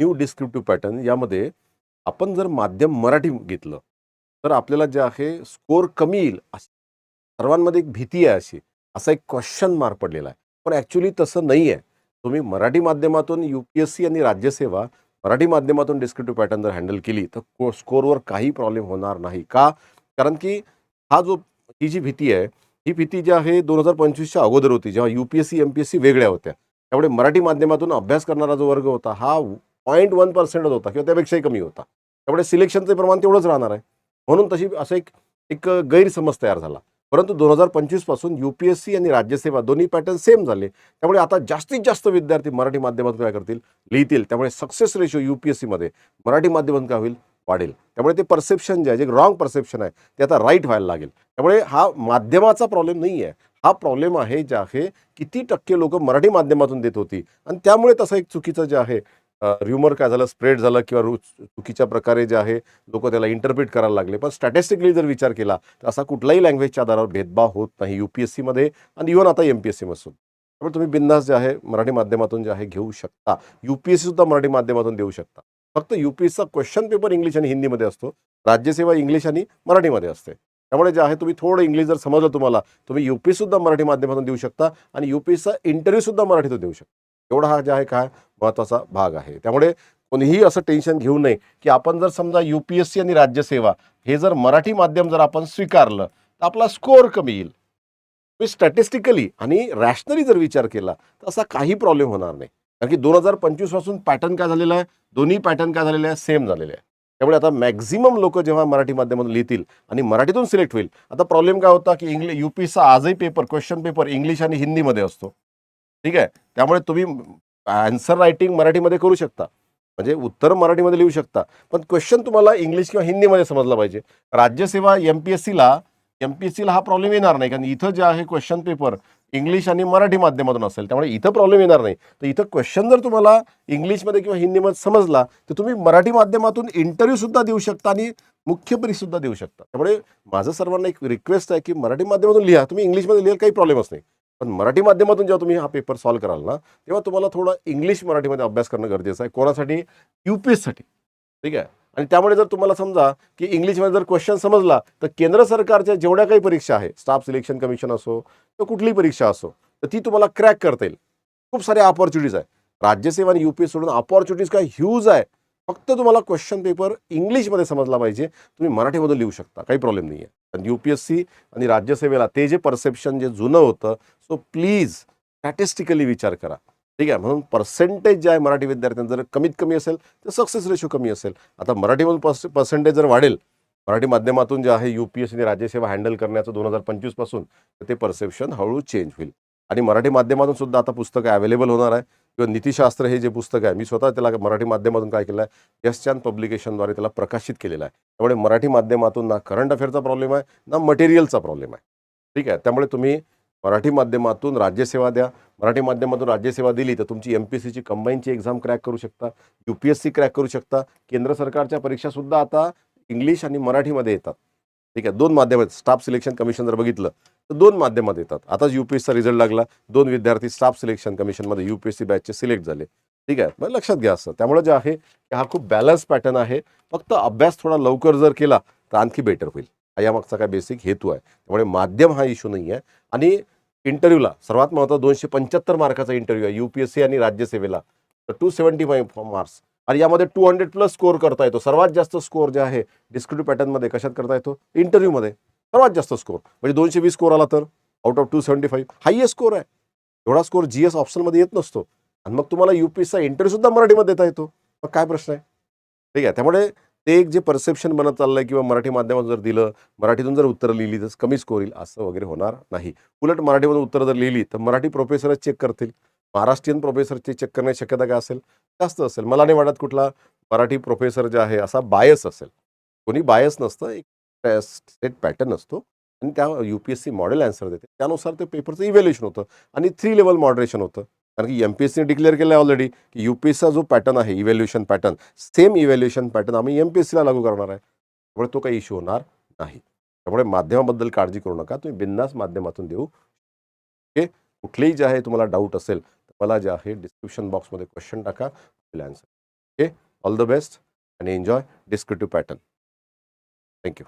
New descriptive pattern यामध्ये आपण जर माध्यम मराठी घेतलं तर आपल्याला जे आहे स्कोर कमी येईल. असं सर्वांमध्ये एक भीती आहे अशी. असा एक क्वेश्चन मार्क पडलेला आहे. पण ॲक्च्युली तसं नाही आहे तुम्ही मराठी माध्यमातून यू पी एस सी आणि राज्यसेवा मराठी माध्यमातून डिस्क्रिप्टिव्ह पॅटर्न जर हँडल केली तर को स्कोरवर काही प्रॉब्लेम होणार नाही. का? कारण की हा जो ही जी भीती आहे ही भीती जी आहे दोन हजार पंचवीसच्या अगोदर होती जेव्हा U P S C M P S C वेगळ्या होत्या. त्यामुळे मराठी माध्यमातून अभ्यास करणारा जो वर्ग होता हा पॉईंट वन पर्सेंटच होता किंवा त्यापेक्षाही कमी होता. त्यामुळे सिलेक्शनचं प्रमाण तेवढंच राहणार आहे. म्हणून तशी असं एक एक गैरसमज तयार झाला. परंतु दोन हजार पंचवीसपासून यू पी एस सी आणि राज्यसेवा दोन्ही पॅटर्न सेम झाले. त्यामुळे आता जास्तीत जास्त विद्यार्थी मराठी माध्यमातून काय करतील? लिहितील. त्यामुळे success ratio U P S सीमध्ये मराठी माध्यमातून काय होईल? वाढेल. त्यामुळे ते परसेप्शन जे आहे जे रॉंग परसेप्शन आहे ते आता राईट व्हायला लागेल. त्यामुळे हा माध्यमाचा प्रॉब्लेम नाही आहे हा प्रॉब्लेम आहे जे आहे किती टक्के लोक मराठी माध्यमातून देत होती. आणि त्यामुळे तसं एक चुकीचं जे आहे र्युमर काय झालं स्प्रेड झालं किंवा रु चुकीच्या प्रकारे जे आहे लोक त्याला इंटरप्रिट करायला लागले. पण स्टॅटिस्टिकली जर विचार केला तर असा कुठलाही लँग्वेजच्या आधारावर भेदभाव होत नाही यू पी एस सीमध्ये आणि इव्हन आता एम पी एस सीमध्ये त्यामुळे तुम्ही बिंदास जे आहे मराठी माध्यमातून जे आहे घेऊ शकता. यू पी एस सुद्धा मराठी माध्यमातून देऊ शकता. फक्त यू पी एसचा क्वेश्चन पेपर इंग्लिश आणि हिंदीमध्ये असतो. राज्यसेवा इंग्लिश आणि मराठीमध्ये असते. त्यामुळे जे आहे तुम्ही थोडं इंग्लिश जर समजलं तुम्हाला तुम्ही यू पी सुद्धा मराठी माध्यमातून देऊ शकता आणि यू पी एसचा इंटरव्ह्यूसुद्धा मराठीतून देऊ शकता. एवढा हा जे आहे काय महत्त्वाचा भाग आहे. त्यामुळे कोणीही असं टेन्शन घेऊ नये की आपण जर समजा यू पी एस सी आणि राज्यसेवा हे जर मराठी माध्यम जर आपण स्वीकारलं तर आपला स्कोअर कमी येईल. मी स्टॅटिस्टिकली आणि रॅशनली जर विचार केला तर असा काही प्रॉब्लेम होणार नाही. कारण की दोन हजार पंचवीसपासून पॅटर्न काय झालेला आहे? दोन्ही पॅटर्न काय झालेले आहे सेम झालेले आहे त्यामुळे आता मॅक्झिमम लोक जेव्हा मराठी माध्यमातून लिहितील आणि मराठीतून सिलेक्ट होईल आता प्रॉब्लेम काय होता की इंग्लिश यू पीचा आजही पेपर क्वेश्चन पेपर इंग्लिश आणि हिंदीमध्ये असतो. ठीक आहे? त्यामुळे तुम्ही आन्सर रायटिंग मराठीमध्ये करू शकता. म्हणजे उत्तर मराठीमध्ये लिहू शकता. पण क्वेश्चन तुम्हाला इंग्लिश किंवा हिंदीमध्ये समजला पाहिजे. राज्यसेवा एम पी एस सीला एम पी एस सीला हा प्रॉब्लेम येणार नाही. कारण इथं जे आहे क्वेश्चन पेपर इंग्लिश आणि मराठी माध्यमातून असेल. त्यामुळे इथं प्रॉब्लेम येणार नाही. तर इथं क्वेश्चन जर तुम्हाला इंग्लिशमध्ये किंवा हिंदीमध्ये समजला तर तुम्ही मराठी माध्यमातून इंटरव्ह्यूसुद्धा देऊ शकता आणि मुख्य परीक्षेसुद्धा देऊ शकता. त्यामुळे माझं सर्वांना एक रिक्वेस्ट आहे की मराठी माध्यमातून लिहा. तुम्ही इंग्लिशमध्ये लिहाल काही प्रॉब्लेमच नाही. पण मराठी माध्यमातून जेव्हा तुम्ही हा पेपर सॉल्व्ह कराल ना तेव्हा तुम्हाला थोडं इंग्लिश मराठीमध्ये अभ्यास करणं गरजेचं आहे. कोणासाठी? यू पी एससाठी ठीक आहे? आणि त्यामुळे जर तुम्हाला समजा की इंग्लिशमध्ये जर क्वेश्चन समजला तर केंद्र सरकारच्या जेवढ्या काही परीक्षा आहे स्टाफ सिलेक्शन कमिशन असो किंवा कुठलीही परीक्षा असो तर ती तुम्हाला क्रॅक करता येईल. खूप साऱ्या अपॉर्च्युनिटीज आहे. राज्यसेवा आणि यू पी एस सोडून अपॉर्च्युनिटीज काय ह्यूज आहे. फक्त तुम्हाला क्वेश्चन पेपर इंग्लिशमध्ये समजला पाहिजे. तुम्ही मराठीमध्ये लिहू शकता. काही प्रॉब्लेम नाही आहे आणि यू पी एस सी आणि राज्यसेवेला ते जे परसेप्शन जे जुनं होतं सो प्लीज स्टॅटिस्टिकली विचार करा. ठीक आहे? म्हणून पर्सेंटेज जे आहे मराठी विद्यार्थ्यांचं जर कमीत कमी असेल तर सक्सेस रेशो कमी असेल. आता मराठीमधून पर्स पर्सेंटेज जर वाढेल मराठी माध्यमातून जे आहे यू पी एस आणि राज्यसेवा हँडल करण्याचं दोन हजार पंचवीसपासून तर ते परसेप्शन हळूहळू चेंज होईल. आणि मराठी माध्यमातून सुद्धा आता पुस्तकं अवेलेबल होणार आहे. किंवा नीतिशास्त्र हे जे पुस्तक आहे मी स्वतः त्याला मराठी माध्यमातून काय केलं आहे यशचांद पब्लिकेशनद्वारे त्याला प्रकाशित केलेलं आहे. त्यामुळे मराठी माध्यमातून ना करंट अफेअरचा प्रॉब्लेम आहे ना मटेरियलचा प्रॉब्लेम आहे. ठीक आहे? त्यामुळे तुम्ही मराठी माध्यमातून राज्यसेवा द्या. मराठी माध्यमातून राज्यसेवा दिली तर तुमची एम पी सीची कंबाईनची एक्झाम क्रॅक करू शकता U P S C crack करू शकता. केंद्र सरकारच्या परीक्षासुद्धा आता इंग्लिश आणि मराठीमध्ये येतात. ठीक आहे? दोन माध्यम आहेत. स्टाफ सिलेक्शन कमिशन जर बघितलं तर दोन माध्यमात येतात. आताच यू पी एसचा रिझल्ट लागला. दोन विद्यार्थी स्टाफ सिलेक्शन कमिशनमध्ये यू पी एस सी बॅचचे सिलेक्ट झाले. ठीक आहे? मग लक्षात घ्या असं. त्यामुळे जे आहे की हा खूप बॅलन्स पॅटर्न आहे. फक्त अभ्यास थोडा लवकर जर केला तर आणखी बेटर होईल. हा यामागचा काय बेसिक हेतू आहे. त्यामुळे माध्यम हा इश्यू नाही आहे आणि इंटरव्ह्यूला सर्वात महत्त्वाचा दोनशे पंच्याहत्तर मार्काचा इंटरव्ह्यू आहे. यू पी एस सी आणि राज्यसेवेला. तर टू सेवन्टी फाईव्ह मार्क्स आणि यामध्ये टू हंड्रेड प्लस स्कोअर करता येतो. सर्वात जास्त स्कोअर जे आहे डिस्क्रिप्टिव्ह पॅटर्नमध्ये कशात करता येतो? इंटरव्ह्यूमध्ये सर्वात जास्त स्कोर म्हणजे दोनशे वीस स्कोर आला तर out of two seventy five highest score आहे. एवढा स्कोअर जी एस ऑप्शनमध्ये येत नसतो. आणि मग तुम्हाला यू पी एसचा इंटरव्ह्यूसुद्धा मराठीमध्ये देता येतो. मग काय प्रश्न आहे? ठीक आहे. त्यामुळे ते एक जे परसेप्शन बनत चाललंय किंवा मराठी माध्यमातून जर दिलं मराठीतून जर उत्तरं लिहिली तर कमी स्कोर येईल असं वगैरे होणार नाही. उलट मराठीमधून उत्तरं जर लिहिली तर मराठी प्रोफेसरच चेक करतील. महाराष्ट्रीयन प्रोफेसरची चेक करण्याची शक्यता काय असेल? जास्त असेल. मला नाही वाटत कुठला मराठी प्रोफेसर जे आहे असा बायस असेल. कोणी बायस नसतं. एक सेट पॅटर्न असतो आणि त्या U P S C model answer देते. त्यानुसार ते पेपरचं इव्हॅल्युएशन होतं आणि थ्री लेवल मॉडरेशन होतं. कारण की एम पी एस सीने डिक्लेअर केलं आहे ऑलरेडी की यू पी एसचा जो पॅटर्न आहे evaluation pattern same evaluation pattern आम्ही एम पी एस सीला लागू करणार आहे. त्यामुळे तो काही इश्यू होणार नाही. त्यामुळे माध्यमाबद्दल काळजी करू नका. तुम्ही बिन्नास माध्यमातून देऊ ओके कुठलेही जे आहे तुम्हाला डाऊट असेल तर मला जे आहे डिस्क्रिप्शन बॉक्समध्ये क्वेश्चन टाका answer okay all the best आणि enjoy descriptive pattern thank you